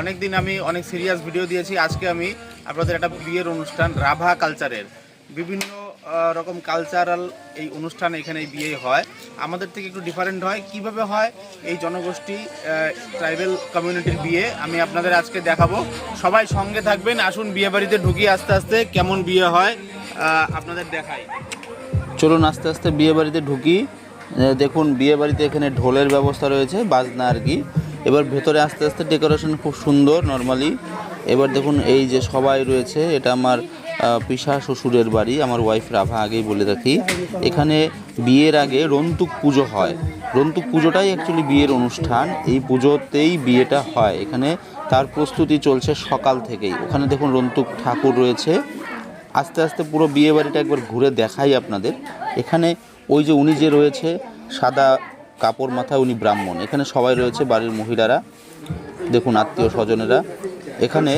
অনেকদিন আমি অনেক সিরিয়াস ভিডিও দিয়েছি। আজকে আমি আপনাদের একটা বিয়ের অনুষ্ঠান, রাভা কালচারের বিভিন্ন রকম কালচারাল এই অনুষ্ঠান এখানে বিয়ে হয়। আমাদের থেকে একটু ডিফারেন্ট হয়, কীভাবে হয়? এই জনগোষ্ঠী ট্রাইবেল কমিউনিটির বিয়ে আমি আপনাদের আজকে দেখাবো। সবাই সঙ্গে থাকবেন, আসুন বিয়ে বাড়িতে ঢুকি আস্তে আস্তে কেমন বিয়ে হয় আপনাদের দেখাই। চলুন আস্তে আস্তে বিয়ে বাড়িতে ঢুকি দেখুন বিয়ে বাড়িতে এখানে ঢোলের ব্যবস্থা রয়েছে, বাজনা আর কি। এবার ভেতরে আস্তে আস্তে ডেকোরেশন খুব সুন্দর নর্মালি এবার দেখুন, এই যে সবাই রয়েছে, এটা আমার পিসা শ্বশুরের বাড়ি, আমার ওয়াইফ রাভা আগেই বলে রাখি। এখানে বিয়ের আগে রন্তুক পুজো হয়। রন্তুক পুজোটাই অ্যাকচুয়ালি বিয়ের অনুষ্ঠান। এই পুজোতেই বিয়েটা হয়। এখানে তার প্রস্তুতি চলছে সকাল থেকেই। ওখানে দেখুন রন্তুক ঠাকুর রয়েছে। আস্তে আস্তে পুরো বিয়ে বাড়িটা একবার ঘুরে দেখাই আপনাদের। এখানে ওই যে উনি যে রয়েছে, সাদা কাপড় মাথায় উনি ব্রাহ্মণ। এখানে সবাই রয়েছে বাড়ির মহিলারা। দেখুন আত্মীয় স্বজনেরা। এখানে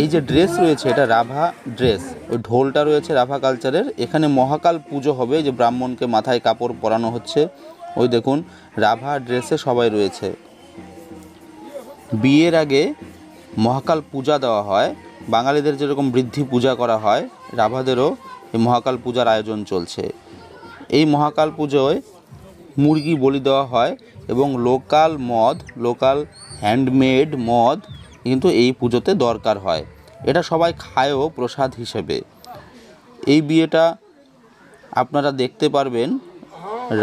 এই যে ড্রেস রয়েছে, এটা রাভা ড্রেস ওই ঢোলটা রয়েছে রাভা কালচারের এখানে মহাকাল পুজো হবে, যে ব্রাহ্মণকে মাথায় কাপড় পরানো হচ্ছে। ওই দেখুন, রাভা ড্রেসে সবাই রয়েছে। বিয়ের আগে মহাকাল পূজা দেওয়া হয়। বাঙালিদের যেরকম বৃদ্ধি পূজা করা হয়, রাভাদেরও এই মহাকাল পূজার আয়োজন চলছে। এই মহাকাল পুজোয় মুরগি বলি দেওয়া হয় এবং লোকাল মদ, লোকাল হ্যান্ডমেড মদ কিন্তু এই পুজোতে দরকার হয়। এটা সবাই খায়ও প্রসাদ হিসেবে। এই বিয়েটা আপনারা দেখতে পারবেন,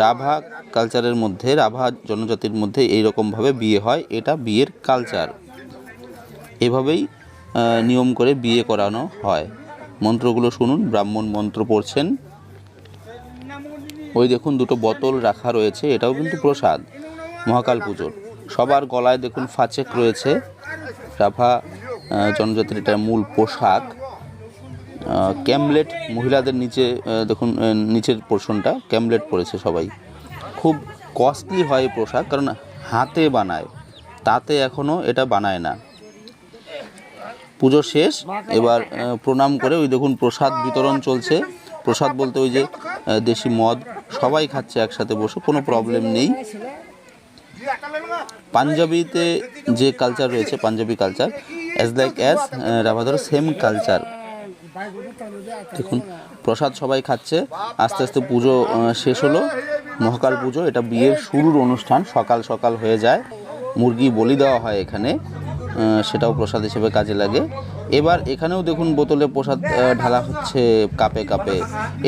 রাভা কালচারের মধ্যে, রাভা জনজাতির মধ্যে এই রকমভাবে বিয়ে হয়। এটা বিয়ের কালচার এভাবেই নিয়ম করে বিয়ে করানো হয়। মন্ত্রগুলো শুনুন, ব্রাহ্মণ মন্ত্র পড়ছেন। ওই দেখুন, দুটো বোতল রাখা রয়েছে, এটাও কিন্তু প্রসাদ, মহাকাল পুজোর। সবার গলায় দেখুন, ফাচেক রয়েছে। রাভা জনজাতির এটা মূল পোশাক। ক্যামলেট মহিলাদের নিচে দেখুন নিচের পোর্শনটা, ক্যামলেট পরেছে সবাই। খুব কস্টলি হয় পোশাক, কারণ হাতে বানায়, তাতে এখনও এটা বানায় না। পুজো শেষ, এবার প্রণাম করে ওই দেখুন, প্রসাদ বিতরণ চলছে। প্রসাদ বলতে ওই যে দেশি মদ, সবাই খাচ্ছে একসাথে বসে, কোনো প্রবলেম নেই। পাঞ্জাবিতে যে কালচার রয়েছে, Punjabi culture as like as রাভাদার same culture দেখুন, প্রসাদ সবাই খাচ্ছে, আস্তে আস্তে পুজো শেষ হলো। মহাকাল পুজো, এটা বিয়ের শুরুর অনুষ্ঠান, সকাল সকাল হয়ে যায়। মুরগি বলি দেওয়া হয় এখানে। সেটাও প্রসাদ হিসেবে কাজে লাগে। এবার এখানেও দেখুন বোতলে প্রসাদ ঢালা হচ্ছে কাপে কাপে।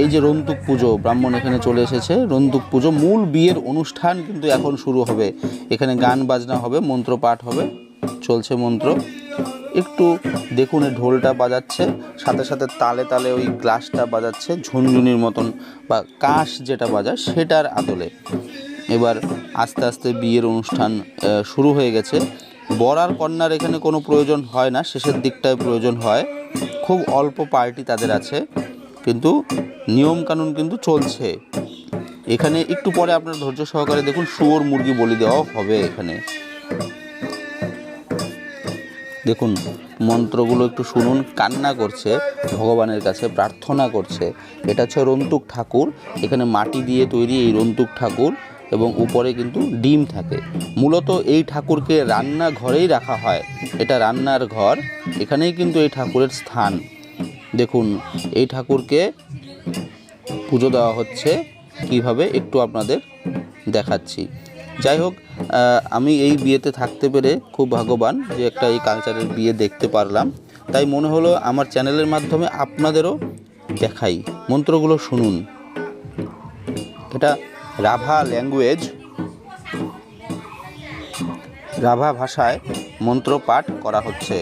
এই যে রন্তুক পুজো, ব্রাহ্মণ এখানে চলে এসেছে। রন্তুক পুজো মূল বিয়ের অনুষ্ঠান কিন্তু এখন শুরু হবে। এখানে গান বাজনা হবে মন্ত্র পাঠ হবে, চলছে মন্ত্র। একটু দেখুন এই ঢোলটা বাজাচ্ছে, সাথে সাথে তালে তালে ওই গ্লাসটা বাজাচ্ছে, ঝুনঝুনির মতন বা কাশ যেটা বাজায় সেটার আদলে। এবার আস্তে আস্তে বিয়ের অনুষ্ঠান শুরু হয়ে গেছে। বর আর কন্যার এখানে কোনো প্রয়োজন হয় না, শেষের দিকটায় প্রয়োজন হয়। খুব অল্প পার্টি তাদের আছে, কিন্তু নিয়মকানুন কিন্তু চলছে। এখানে একটু পরে আপনার ধৈর্য সহকারে দেখুন, শুয়োর মুরগি বলি দেওয়া হবে এখানে। দেখুন, মন্ত্রগুলো একটু শুনুন, কান্না করছে, ভগবানের কাছে প্রার্থনা করছে। এটা হচ্ছে রন্তুক ঠাকুর, এখানে মাটি দিয়ে তৈরি এই রন্তুক ঠাকুর। এবং উপরে কিন্তু ডিম থাকে। মূলত এই ঠাকুরকে রান্না ঘরেই রাখা হয়। এটা রান্নার ঘর। এখানেই কিন্তু এই ঠাকুরের স্থান। দেখুন, এই ঠাকুরকে পুজো দেওয়া হচ্ছে। কীভাবে একটু আপনাদের দেখাচ্ছি। যাই হোক আমি এই বিয়েতে থাকতে পেরে খুব ভাগ্যবান যে একটা এই কালচারের বিয়ে দেখতে পারলাম। তাই মনে হলো আমার চ্যানেলের মাধ্যমে আপনাদেরও দেখাই। মন্ত্রগুলো শুনুন। এটা রাভা ল্যাঙ্গুয়েজ, রাভা ভাষায় মন্ত্র পাঠ করা হচ্ছে।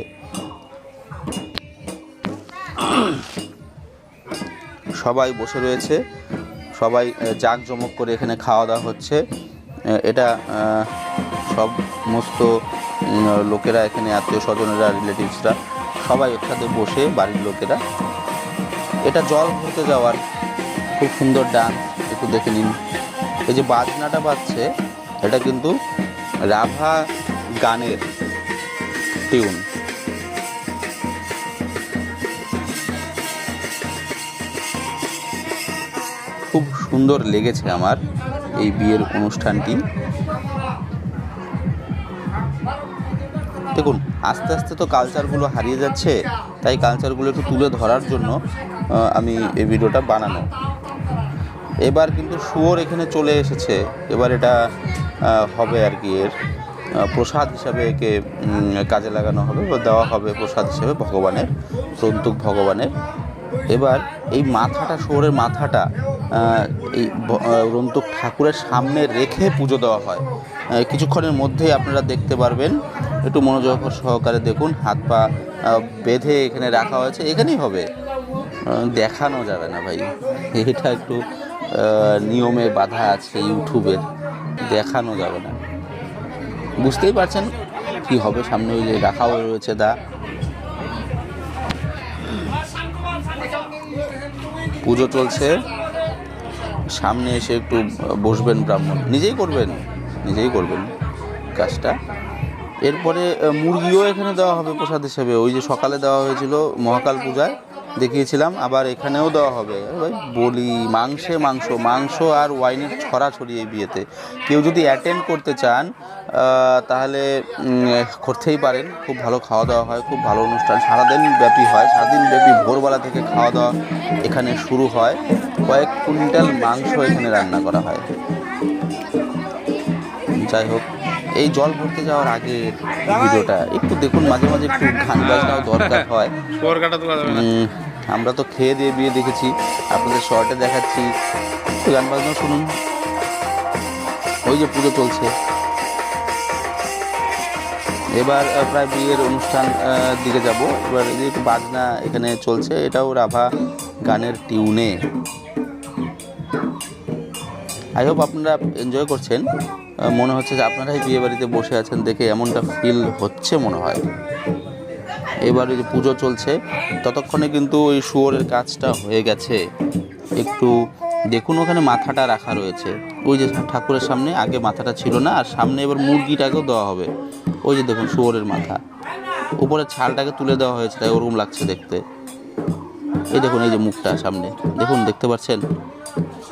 সবাই বসে রয়েছে, সবাই জাঁকজমক করে এখানে খাওয়া দাওয়া হচ্ছে। এটা সমস্ত লোকেরা এখানে, আত্মীয় স্বজনেরা, রিলেটিভসরা, সবাই একসাথে বসে বাড়ির লোকেরা। এটা জল ভরতে যাওয়ার খুব সুন্দর ডান্স, একটু দেখে নিন। এই যে বাজনাটা বাজছে, এটা কিন্তু রাভা গানের টিউন খুব সুন্দর লেগেছে আমার এই বিয়ের অনুষ্ঠানটি। দেখুন, আস্তে আস্তে তো কালচারগুলো হারিয়ে যাচ্ছে, তাই কালচারগুলো একটু তুলে ধরার জন্য আমি এই ভিডিওটা বানানো। এবার কিন্তু শুয়োর এখানে চলে এসেছে। এবার এটা হবে আর কি এর প্রসাদ হিসাবে একে কাজে লাগানো হবে বা দেওয়া হবে প্রসাদ হিসেবে ভগবানের প্রন্তুক ভগবানের। এবার এই মাথাটা, শুয়োরের মাথাটা এই রন্তুক ঠাকুরের সামনে রেখে পুজো দেওয়া হয়। কিছুক্ষণের মধ্যেই আপনারা দেখতে পারবেন। একটু মনোযোগ সহকারে দেখুন, হাত পা বেঁধে এখানে রাখা হয়েছে। এখানেই হবে। দেখানো যাবে না ভাই। এটা একটু নিয়মে বাধা আছে ইউটিউবের দেখানো যাবে না। বুঝতেই পারছেন কি হবে, সামনে ওই যে রাখাও রয়েছে দা। পুজো চলছে, সামনে এসে একটু বসবেন ব্রাহ্মণ। নিজেই করবেন নিজেই করবেন কাজটা। এরপরে মুরগিও এখানে দেওয়া হবে প্রসাদ হিসেবে। ওই যে সকালে দেওয়া হয়েছিল মহাকাল পূজায় দেখিয়েছিলাম, আবার এখানেও দেওয়া হবে। ভাই বলি, মাংসে মাংস মাংস আর ওয়াইনের ছড়াছড়ি এই বিয়েতে। কেউ যদি অ্যাটেন্ড করতে চান তাহলে করতেই পারেন। খুব ভালো খাওয়া দাওয়া হয়, খুব ভালো অনুষ্ঠান। সারাদিন ব্যাপী হয়, সারাদিন ব্যাপী ভোরবেলা থেকে খাওয়া দাওয়া এখানে শুরু হয়। কয়েক কুইন্টাল মাংস এখানে রান্না করা হয়। যাই হোক। এই জল ভরতে যাওয়ার আগে ভিডিওটা। একটু দেখুন মাঝে মাঝে একটু গান বাজনাও দরকার হয়। আমরা তো খেয়ে দিয়ে বিয়ে দেখেছি। আপনাদের শর্টে দেখাচ্ছি। একটু গান বাজনা শুনুন। ওই যে পুজো চলছে। এবার প্রায় বিয়ের অনুষ্ঠান দিকে যাব। এবার এই যে একটু বাজনা এখানে চলছে এটাও রাভা গানের টিউনে। আই হোপ আপনারা এনজয় করছেন। মনে হচ্ছে যে আপনারাই বিয়ে বাড়িতে বসে আছেন দেখে এমনটা ফিল হচ্ছে মনে হয়। এবার যে পুজো চলছে, ততক্ষণে কিন্তু ওই শুয়োরের কাজটা হয়ে গেছে। একটু দেখুন ওখানে মাথাটা রাখা রয়েছে। ওই যে ঠাকুরের সামনে, আগে মাথাটা ছিল না, আর সামনে এবার মুরগিটাকেও দেওয়া হবে। ওই যে দেখুন শুয়োরের মাথা। উপরে ছালটাকে তুলে দেওয়া হয়েছে, তাই ওরকম লাগছে দেখতে। এই দেখুন, এই যে মুখটা সামনে। দেখুন, দেখতে পাচ্ছেন?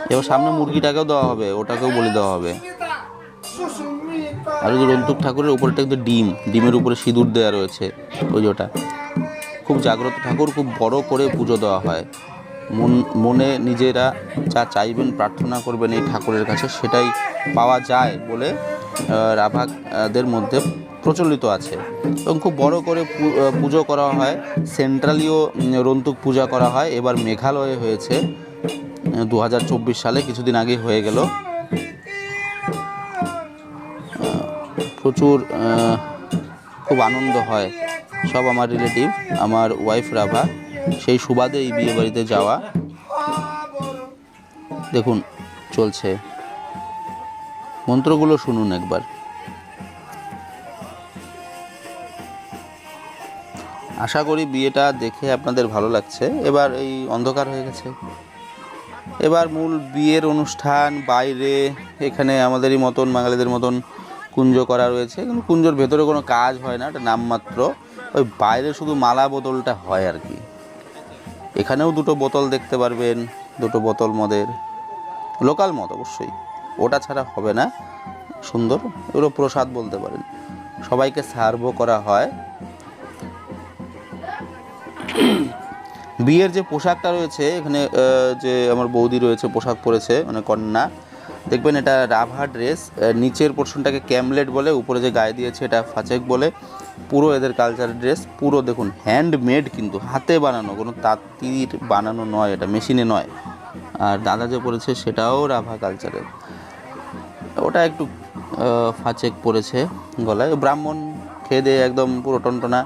এবার সামনে মুরগিটাকেও দেওয়া হবে, ওটাকেও বলে দেওয়া হবে। আর ওই যে রন্তুক ঠাকুরের উপরটা কিন্তু ডিম। ডিমের উপরে সিঁদুর দেওয়া রয়েছে ওটা। খুব জাগ্রত ঠাকুর, খুব বড় করে পুজো দেওয়া হয়। মন, মনে নিজেরা যা চাইবেন, প্রার্থনা করবেন এই ঠাকুরের কাছে, সেটাই পাওয়া যায় বলে রাভাদের মধ্যে প্রচলিত আছে। এবং খুব বড় করে পুজো করা হয়। সেন্ট্রালিও রন্তুক পূজা করা হয়। এবার মেঘালয়ে হয়েছে। দু হাজার চব্বিশ সালে কিছুদিন আগে হয়ে গেল। প্রচুর খুব আনন্দ হয়। সব আমার রিলেটিভ আমার ওয়াইফ রাভা, সেই সুবাদে এই বিয়ে বাড়িতে যাওয়া। দেখুন, চলছে। মন্ত্রগুলো শুনুন একবার। আশা করি বিয়েটা দেখে আপনাদের ভালো লাগছে। এবার এই অন্ধকার হয়ে গেছে। এবার মূল বিয়ের অনুষ্ঠান, বাইরে, এখানে আমাদেরই মতন, বাঙালিদের মতন কুঞ্জ করা রয়েছে, কিন্তু কুঞ্জর ভেতরে কোনো কাজ হয় না, এটা নামমাত্র। ওই বাইরে শুধু মালা বোতলটা হয় আর কি। এখানেও দুটো বোতল দেখতে পারবেন, দুটো বোতল মদের। লোকাল মদ অবশ্যই, ওটা ছাড়া হবে না, সুন্দর, এগুলো প্রসাদ বলতে পারেন। সবাইকে সার্ভও করা হয়। বিয়ের যে পোশাকটা রয়েছে, এখানে যে আমার বৌদি রয়েছে, পোশাক পরেছে মানে কন্যা দেখবেন এটা রাভা ড্রেস নিচের পোর্শনটাকে ক্যামলেট বলে, উপরে যে গায়ে দিয়েছে এটা ফাচেক বলে, পুরো এদের কালচার ড্রেস পুরো দেখুন হ্যান্ডমেড কিন্তু, হাতে বানানো, কোনো তাঁতির বানানো নয় এটা মেশিনে নয়। আর দাদা যে পরেছে সেটাও রাভা কালচারের ওটা একটু ফাচেক পড়েছে গলায়। ব্রাহ্মণ খেয়ে দিয়ে একদম পুরো টনটনা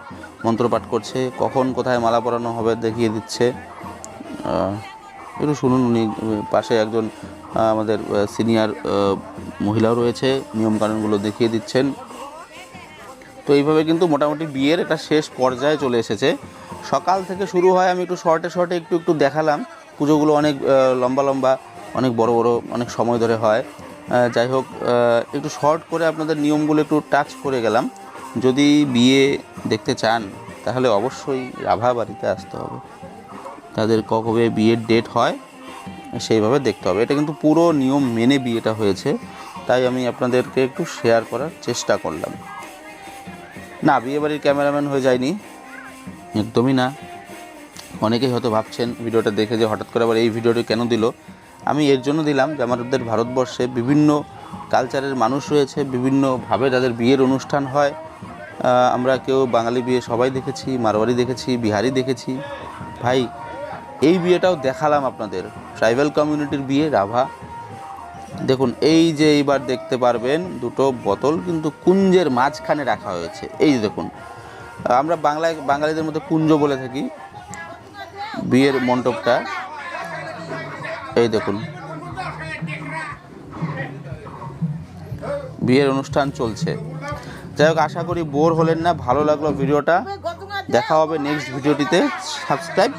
মন্ত্রপাঠ করছে, কখন কোথায় মালা পরানো হবে দেখিয়ে দিচ্ছে। একটু শুনুন উনি, পাশে একজন আমাদের সিনিয়র মহিলাও রয়েছে, নিয়মকানুনগুলো দেখিয়ে দিচ্ছেন। তো এইভাবে কিন্তু মোটামুটি বিয়ের একটা শেষ পর্যায়ে চলে এসেছে। সকাল থেকে শুরু হয়, আমি একটু শর্টে শর্টে একটু একটু দেখালাম। পুজোগুলো অনেক লম্বা লম্বা, অনেক বড় বড়, অনেক সময় ধরে হয়। যাই হোক একটু শর্ট করে আপনাদের নিয়মগুলো একটু টাচ করে গেলাম। যদি বিয়ে দেখতে চান, তাহলে অবশ্যই রাভা বাড়িতে আসতে হবে। তাদের কবে বিয়ের ডেট হয় সেইভাবে দেখতে হবে। এটা কিন্তু পুরো নিয়ম মেনে বিয়েটা হয়েছে, তাই আমি আপনাদেরকে একটু শেয়ার করার চেষ্টা করলাম। না, বিয়েবাড়ির ক্যামেরাম্যান হয়ে যায়নি। একদমই না। অনেকেই হয়তো ভাবছেন ভিডিওটা দেখে যে হঠাৎ করে আবার এই ভিডিওটি কেন দিল? আমি এর জন্য দিলাম যে আমাদের ভারতবর্ষে বিভিন্ন কালচারের মানুষ রয়েছে, বিভিন্নভাবে তাদের বিয়ের অনুষ্ঠান হয়। আমরা কেউ বাঙালি বিয়ে সবাই দেখেছি, মারোয়ারি দেখেছি, বিহারি দেখেছি। ভাই এই বিয়েটাও দেখালাম আপনাদের। ট্রাইবাল কমিউনিটির বিয়ে, রাভা। দেখুন, এই যে এইবার দেখতে পারবেন, দুটো বোতল কিন্তু কুঞ্জের মাঝখানে রাখা হয়েছে। এই যে দেখুন, আমরা বাংলায়, বাঙালিদের মধ্যে কুঞ্জ বলে থাকি, বিয়ের মণ্ডপটা। এই দেখুন, বিয়ের অনুষ্ঠান চলছে। যাই হোক, আশা করি বোর হলেন না, ভালো লাগল ভিডিওটা। দেখা হবে নেক্সট ভিডিওটিতে। সাবস্ক্রাইব